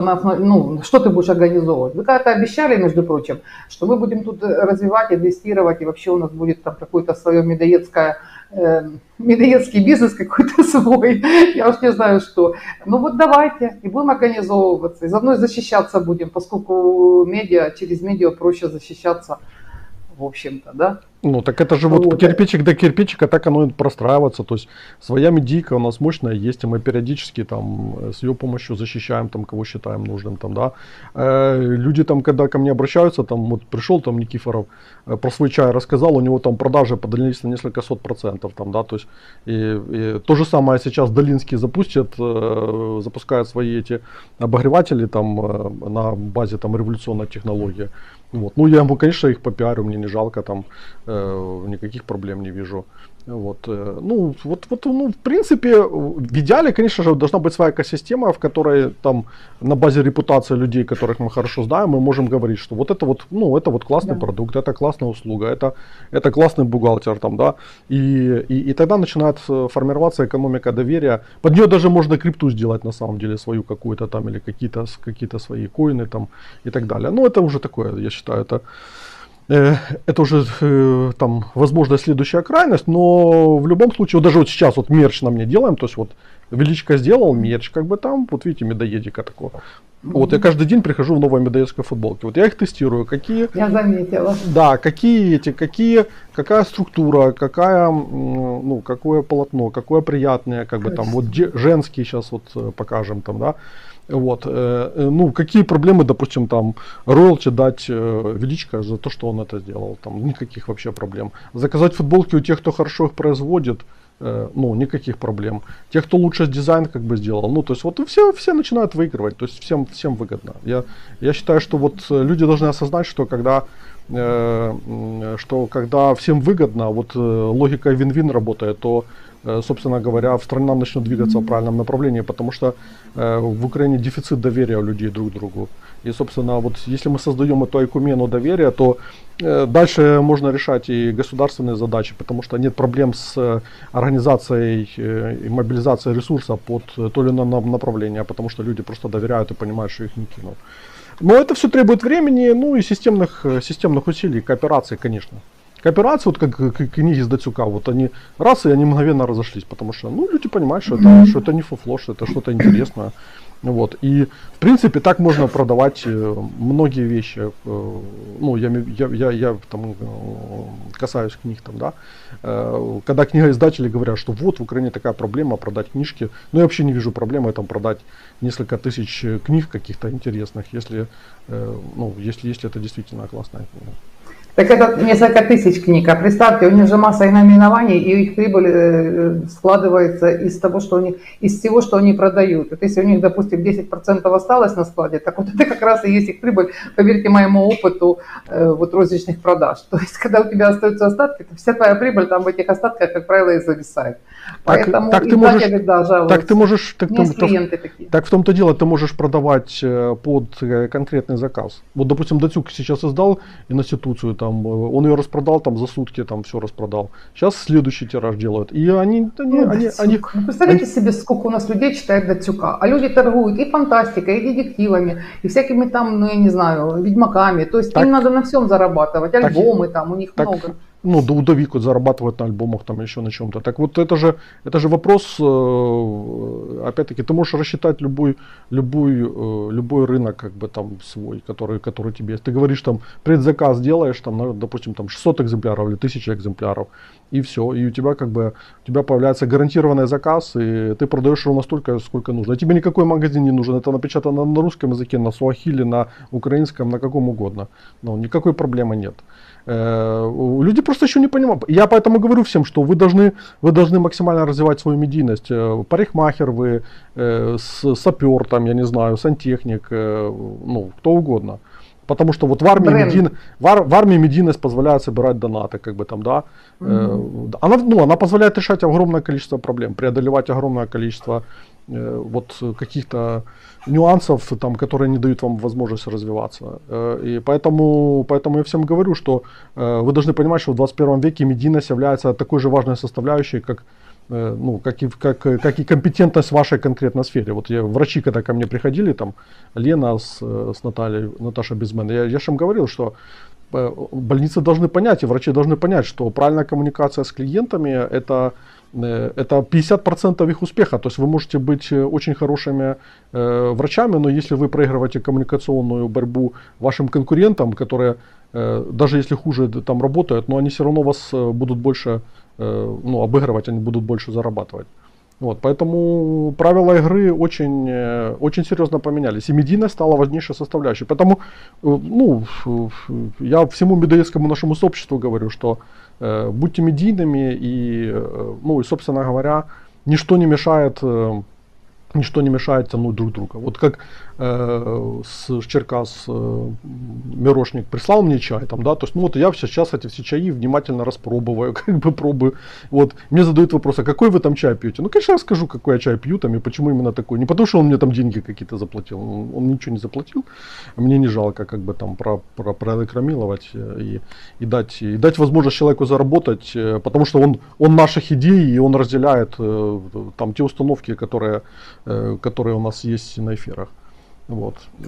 ну, что ты будешь организовывать? Вы когда-то обещали, между прочим, что мы будем тут э, развивать, инвестировать, и вообще у нас будет там какое-то свое медоедское, э, медоедский бизнес какой-то свой, я уж не знаю что. Ну вот давайте, и будем организовываться, и заодно защищаться будем, поскольку медиа, через медиа проще защищаться, в общем-то, да? Ну, так это же вот Вот. кирпичик до кирпичика, так оно и простраивается. То есть своя медийка у нас мощная есть, и мы периодически там э, с ее помощью защищаем там, кого считаем нужным. Там, да. Э, люди там, когда ко мне обращаются, там вот пришел там Никифоров, э, про свой чай рассказал, у него там продажи поднялись на несколько сот процентов. Там, да, то, есть, и, и то же самое сейчас Долинский запустит, э, запускает свои эти обогреватели там э, на базе там революционной технологии. Вот. Ну, я ему, конечно, их попиарю, мне не жалко, там никаких проблем не вижу. Вот, э, ну, вот, вот, ну, в принципе, в идеале, конечно же, должна быть своя экосистема, в которой там на базе репутации людей, которых мы хорошо знаем, мы можем говорить, что вот это вот, ну, это вот классный Да. продукт, это классная услуга, это, это классный бухгалтер, там, да, и, и, и тогда начинает э, формироваться экономика доверия. Под нее даже можно крипту сделать, на самом деле, свою какую-то там, или какие-то, какие-то свои коины там и так далее. Ну, это уже такое, я считаю, это Э, это уже э, там, возможно, следующая крайность, но в любом случае, вот даже вот сейчас вот мерч на мне делаем, то есть вот Величко сделал мерч, как бы там, вот видите, медоедика такого. Вот я каждый день прихожу в новой медоедской футболке. Вот я их тестирую, какие, Я заметила. да, какие эти, какие, какая структура, какая, ну, какое полотно, какое приятное, как бы там, вот женский сейчас вот э, покажем там, да. Вот, э, э, ну, какие проблемы, допустим, там, роялти дать э, Величко за то, что он это сделал, там, никаких вообще проблем. Заказать футболки у тех, кто хорошо их производит, ну, никаких проблем. Те, кто лучше дизайн как бы сделал, ну, то есть вот все, все начинают выигрывать, то есть всем, всем выгодно. Я, я считаю, что вот люди должны осознать, что когда что когда всем выгодно, вот э, логика вин-вин работает, то, э, собственно говоря, в страна начнет двигаться в правильном направлении, потому что э, в Украине дефицит доверия у людей друг к другу. И, собственно, вот если мы создаем эту айкумену доверия, то э, дальше можно решать и государственные задачи, потому что нет проблем с э, организацией э, и мобилизацией ресурсов под э, то или иное на- направление, потому что люди просто доверяют и понимают, что их не кинут. Но это все требует времени, ну и системных, э, системных усилий, кооперации, конечно. Кооперация, вот как к- книги с Дацюка, вот они раз, и они мгновенно разошлись, потому что, ну, люди понимают, что это, что это не фуфло, что это что-то интересное. Вот. И, в принципе, так можно продавать э, многие вещи. э, Ну, я, я, я, я там э, касаюсь книг там, да. Когда книгоиздатели говорят, что вот в Украине такая проблема продать книжки, ну, я вообще не вижу проблемы там продать несколько тысяч книг каких-то интересных, если, ну, если, если это действительно классная книга. Так это несколько тысяч книг, а представьте, у них же масса и наименований, и их прибыль э, складывается из того, что они, из всего, что они продают. Вот если у них, допустим, 10% осталось на складе, так вот это как раз и есть их прибыль, поверьте моему опыту, э, вот розничных продаж. То есть, когда у тебя остаются остатки, то вся твоя прибыль там в этих остатках, как правило, и зависает. Поэтому так ты издатели, можешь- да, жалуются. Так ты можешь, так, ты- есть клиенты такие. Так в том-то дело, ты можешь продавать э, под конкретный заказ. Вот, допустим, Датюк сейчас издал институцию, там, э, он ее распродал там за сутки, там все распродал. Сейчас следующий тираж делают. И они, они, Ну, они, они- Ну, представляете себе, сколько у нас людей читает Дацюка. А люди торгуют и фантастикой, и детективами, и всякими там, ну я не знаю, ведьмаками. То есть Так- им надо на всем зарабатывать. так- Альбомы там, у них так, много. Ну, да удавик вот зарабатывает на альбомах, там еще на чем-то. Так вот это же, это же вопрос, э, опять-таки, ты можешь рассчитать любой, любой, э, любой рынок, как бы там свой, который, который тебе есть. Ты говоришь там, предзаказ делаешь, там, на, допустим, там 600 экземпляров или 1000 экземпляров, и все, и у тебя как бы, у тебя появляется гарантированный заказ, и ты продаешь ровно столько, сколько нужно. Тебе никакой магазин не нужен, это напечатано на русском языке, на суахиле, на украинском, на каком угодно. Ну, никакой проблемы нет. Э, Люди просто еще не понимают. Я поэтому говорю всем, что вы должны, вы должны максимально развивать свою медийность. Э, Парикмахер вы, э, сапер, там, я не знаю, сантехник, э, ну, кто угодно. Потому что вот в армии, Бренд. медийн- в, ар- в армии медийность позволяет собирать донаты, как бы там, да. Э, Она, ну, она позволяет решать огромное количество проблем, преодолевать огромное количество вот э, каких-то нюансов, там, которые не дают вам возможность развиваться. Э, И поэтому, поэтому я всем говорю, что э, вы должны понимать, что в 21 веке медийность является такой же важной составляющей, как ну, как и, как, как и компетентность в вашей конкретной сфере. Вот я, врачи, когда ко мне приходили, там, Лена с, с Натальей, Наташа Безмен, я, я же им говорил, что больницы должны понять, и врачи должны понять, что правильная коммуникация с клиентами это, это 50% их успеха. То есть вы можете быть очень хорошими э, врачами, но если вы проигрываете коммуникационную борьбу вашим конкурентам, которые э, даже если хуже там работают, но они все равно вас будут больше Э, ну, обыгрывать, они будут больше зарабатывать. Вот, поэтому правила игры очень, э, очень серьезно поменялись. И медийность стала важнейшей составляющей. Поэтому э, ну, я всему медоедскому нашему сообществу говорю, что э, будьте медийными и, ну, и, собственно говоря, ничто не мешает ничто не мешает тянуть друг друга. Вот как э, с Черкас э, Мирошник прислал мне чай, там, да, то есть, ну вот я сейчас эти все чаи внимательно распробую, как бы пробую. Вот, мне задают вопрос, а какой вы там чай пьете? Ну, конечно, я скажу, какой я чай пью там и почему именно такой. Не потому, что он мне там деньги какие-то заплатил, он, он ничего не заплатил, мне не жалко как бы там про, про, прорекламировать э, и, и, дать, и дать возможность человеку заработать, э, потому что он, он наших идей и он разделяет э, там те установки, которые которые у нас есть на эфирах. Вот.